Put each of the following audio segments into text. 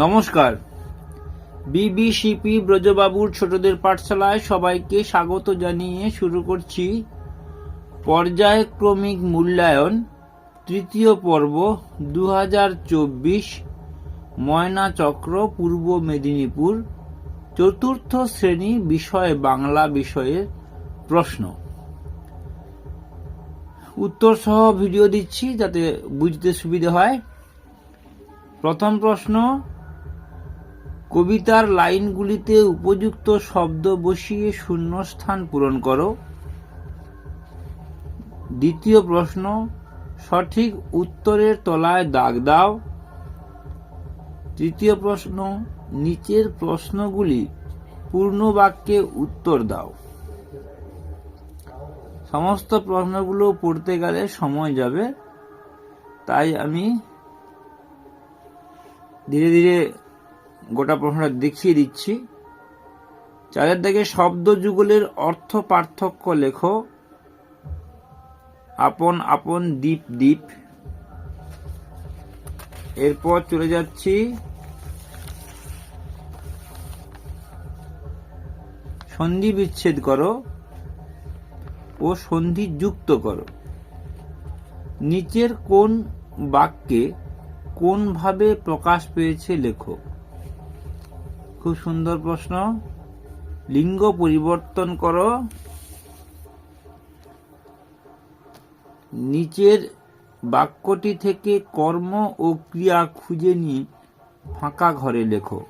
নমস্কার বিবিসিপি ব্রজবাবুর ছোটদের পাঠশালায় সবাইকে স্বাগত জানিয়ে শুরু করছি পর্যায়ক্রমিক মূল্যায়ন তৃতীয় পর্ব দু ময়না চক্র পূর্ব মেদিনীপুর চতুর্থ শ্রেণী বিষয় বাংলা বিষয়ের প্রশ্ন উত্তর সহ ভিডিও দিচ্ছি যাতে বুঝতে সুবিধে হয় প্রথম প্রশ্ন কবিতার লাইনগুলিতে উপযুক্ত শব্দ বসিয়ে শূন্যস্থান পূরণ করো দ্বিতীয় প্রশ্ন সঠিক উত্তরের তলায় দাগ দাও তৃতীয় প্রশ্ন নিচের প্রশ্নগুলি পূর্ণ বাক্যে উত্তর দাও সমস্ত প্রশ্নগুলো পড়তে গেলে সময় যাবে তাই আমি ধীরে ধীরে গোটা প্রশ্নটা দেখিয়ে দিচ্ছি চাঁদের দাগে শব্দ যুগলের অর্থ পার্থক্য লেখো আপন আপন দ্বীপ দ্বীপ এরপর চলে যাচ্ছি সন্ধি বিচ্ছেদ করো ও সন্ধি যুক্ত করো নিচের কোন বাক্যে কোনভাবে প্রকাশ পেয়েছে লেখো খুব সুন্দর প্রশ্ন লিঙ্গ পরিবর্তন করো নিচের বাক্যটি থেকে কর্ম ও ক্রিয়া খুঁজে নিয়ে ফাঁকা ঘরে লেখো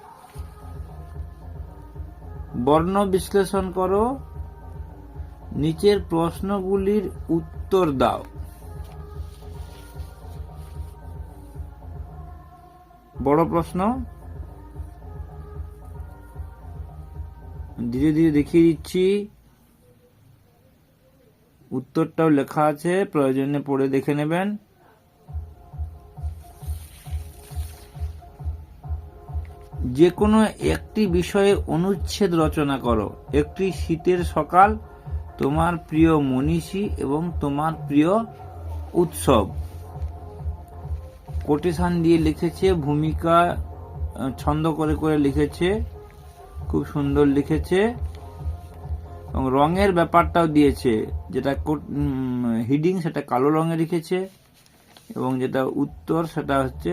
বর্ণ বিশ্লেষণ করো নিচের প্রশ্নগুলির উত্তর দাও বড় প্রশ্ন ধীরে ধীরে দেখিয়ে দিচ্ছি উত্তরটাও লেখা আছে প্রয়োজনে পড়ে দেখে নেবেন যে কোনো একটি বিষয়ে অনুচ্ছেদ রচনা করো একটি শীতের সকাল তোমার প্রিয় মনীষী এবং তোমার প্রিয় উৎসব কোটেশান দিয়ে লিখেছে ভূমিকা ছন্দ করে করে লিখেছে খুব সুন্দর লিখেছে এবং রঙের ব্যাপারটাও দিয়েছে যেটা হিডিং সেটা কালো রঙে লিখেছে এবং যেটা উত্তর সেটা হচ্ছে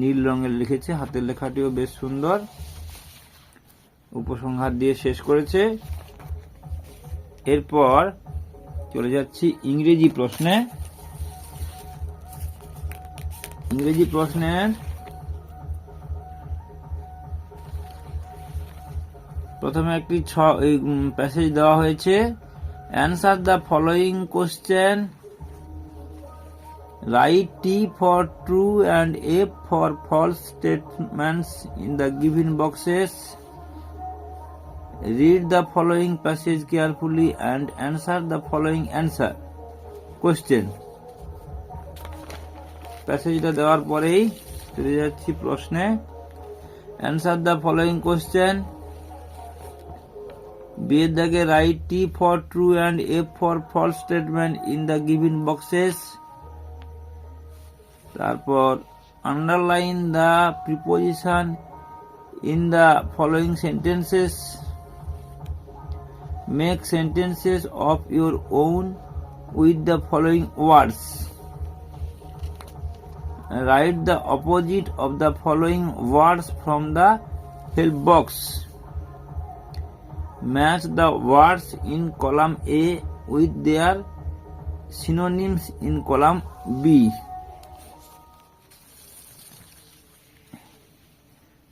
নীল রঙের লিখেছে হাতের লেখাটিও বেশ সুন্দর উপসংহার দিয়ে শেষ করেছে এরপর চলে যাচ্ছি ইংরেজি প্রশ্নে ইংরেজি প্রশ্নের প্রথমে একটি ছ প্যাসেজ দেওয়া হয়েছে answer the following question write T for true and F for false statements in the given boxes read the following passage carefully and answer the following answer question প্যাসেজটা দেওয়ার পরেই চলে যাচ্ছি প্রশ্নে answer the following question B Dage, write T for true and F for false statement in the given boxes. Therefore, underline the preposition in the following sentences. Make sentences of your own with the following words. Write the opposite of the following words from the help box. Match the words in column A with their synonyms in column B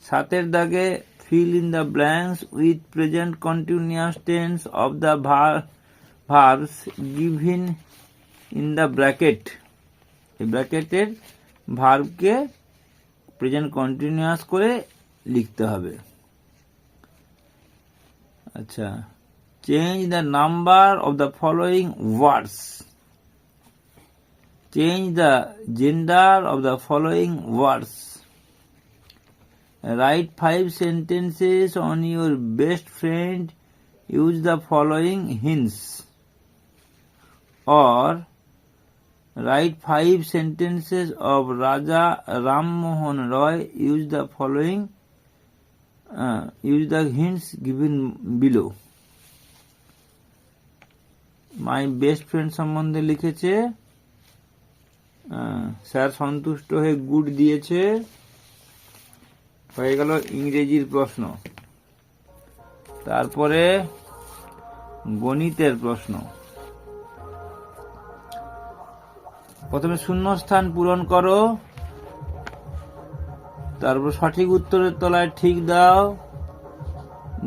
সাতের দাগে fill in the blanks with present continuous tense of the verbs given in the bracket এই ব্র্যাকেটের ভার্বকে present continuous করে লিখতে হবে আচ্ছা change the number of the following words change the gender of the following words Write five sentences on your best friend. Use the following hints. Or Write five sentences of Raja Ram Mohan Roy. Use the following. uh, use the hints given below my best friend সম্বন্ধে লিখেছে uh, sir সন্তুষ্ট হয়ে good দিয়েছে হয়ে গেল ইংরেজির প্রশ্ন তারপরে গণিতের প্রশ্ন প্রথমে শূন্য স্থান পূরণ করো তারপর সঠিক উত্তরের তলায় ঠিক দাও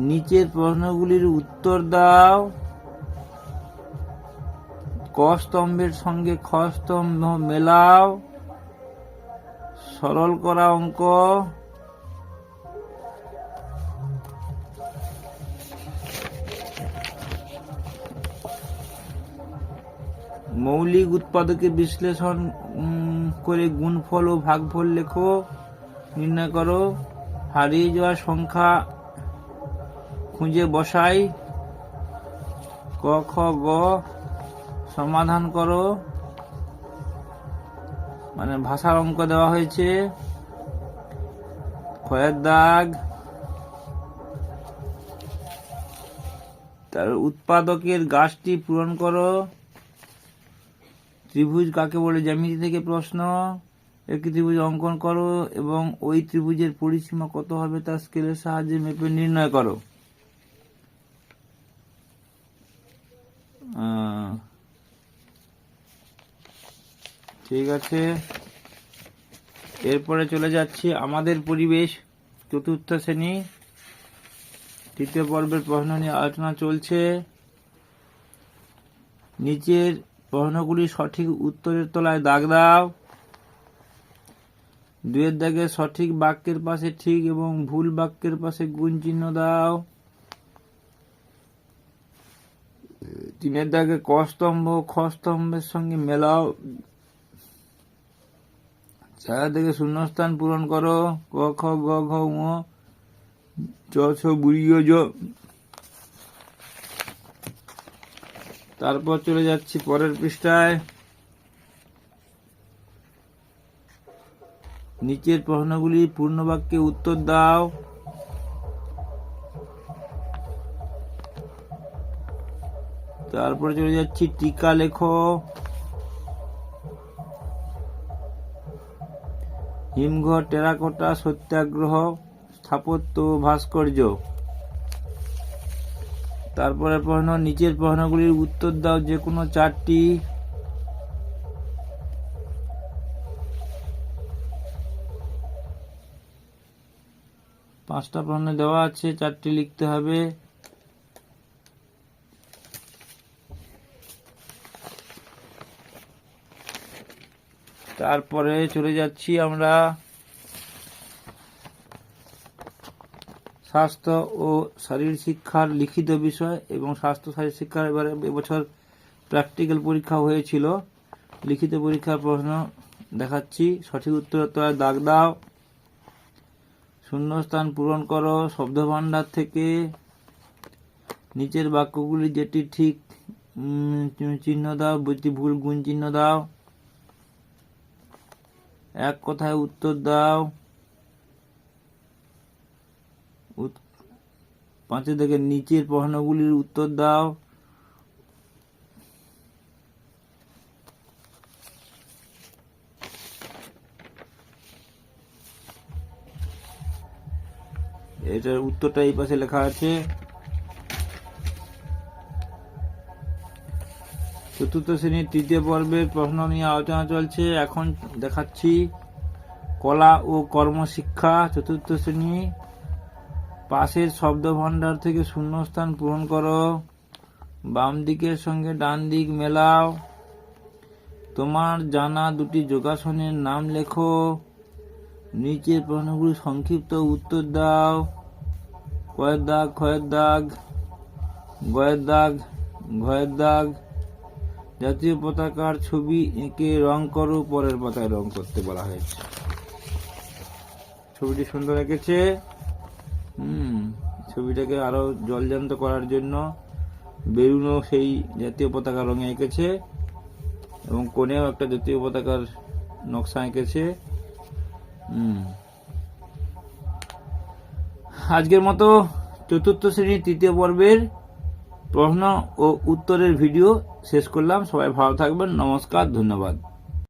নিচের প্রশ্নগুলির উত্তর দাও কস্তম্ভের সঙ্গে খস্তম্ভ মেলাও সরল করা অঙ্ক মৌলিক উৎপাদকে বিশ্লেষণ করে গুণফল ও ভাগফল লেখো নির্ণয় করো হারিয়ে যাওয়া সংখ্যা খুঁজে বসাই ক খ গ সমাধান করো মানে ভাষার অঙ্ক দেওয়া হয়েছে ক্ষয়ের দাগ তার উৎপাদকের গাছটি পূরণ করো ত্রিভুজ কাকে বলে জ্যামিতি থেকে প্রশ্ন একটি ত্রিভুজ অঙ্কন করো এবং ওই ত্রিভুজের পরিসীমা কত হবে তা স্কেলের সাহায্যে মেপে নির্ণয় করো ঠিক আছে এরপরে চলে যাচ্ছি আমাদের পরিবেশ চতুর্থ শ্রেণী তৃতীয় পর্বের প্রশ্ন নিয়ে আলোচনা চলছে নিচের প্রশ্নগুলি সঠিক উত্তরের তলায় দাগ দাও দুয়ের দাগে সঠিক বাক্যের পাশে ঠিক এবং ভুল বাক্যের পাশে গুণ চিহ্ন দাও তিনের দাগে কস্তম্ভ খস্তম্ভের সঙ্গে মেলাও চার দিকে শূন্যস্থান পূরণ করো ক খ গ ঘ বুড়িও জ তারপর চলে যাচ্ছি পরের পৃষ্ঠায় নিচের প্রশ্নগুলি বাক্যে উত্তর দাও তারপরে চলে যাচ্ছি টিকা লেখো হিমঘর টেরাকোটা সত্যাগ্রহ স্থাপত্য ভাস্কর্য তারপরে প্রশ্ন নিচের প্রশ্নগুলির উত্তর দাও যে কোনো চারটি পাঁচটা প্রশ্ন দেওয়া আছে চারটি লিখতে হবে তারপরে চলে যাচ্ছি আমরা স্বাস্থ্য ও শারীর শিক্ষার লিখিত বিষয় এবং স্বাস্থ্য শারীর শিক্ষার এবারে এবছর প্র্যাকটিক্যাল পরীক্ষা হয়েছিল লিখিত পরীক্ষার প্রশ্ন দেখাচ্ছি সঠিক উত্তর তোরা দাগ দাও শূন্যস্থান পূরণ করো শব্দভাণ্ডার থেকে নিচের বাক্যগুলি যেটি ঠিক চিহ্ন দাও ভুল গুণ চিহ্ন দাও এক কথায় উত্তর দাও পাঁচের থেকে নিচের প্রশ্নগুলির উত্তর দাও এটার উত্তরটা এই পাশে লেখা আছে চতুর্থ শ্রেণীর তৃতীয় পর্বের প্রশ্ন নিয়ে আলোচনা চলছে এখন দেখাচ্ছি কলা ও কর্মশিক্ষা চতুর্থ শ্রেণী পাশের শব্দ ভাণ্ডার থেকে শূন্যস্থান পূরণ করো বাম দিকের সঙ্গে ডান দিক মেলাও তোমার জানা দুটি যোগাসনের নাম লেখো নিচের প্রশ্নগুলি সংক্ষিপ্ত উত্তর দাও কয়ের দাগ খয়ের দাগ গয়ের দাগ ঘয়ের দাগ জাতীয় পতাকার ছবি এঁকে রং করো পরের পাতায় রং করতে বলা হয়েছে ছবিটি সুন্দর এঁকেছে হুম ছবিটাকে আরও জলজান্ত করার জন্য বেরুনও সেই জাতীয় পতাকা রঙে এঁকেছে এবং কোণেও একটা জাতীয় পতাকার নকশা এঁকেছে হুম আজকের মতো চতুর্থ শ্রেণীর তৃতীয় পর্বের প্রশ্ন ও উত্তরের ভিডিও শেষ করলাম সবাই ভালো থাকবেন নমস্কার ধন্যবাদ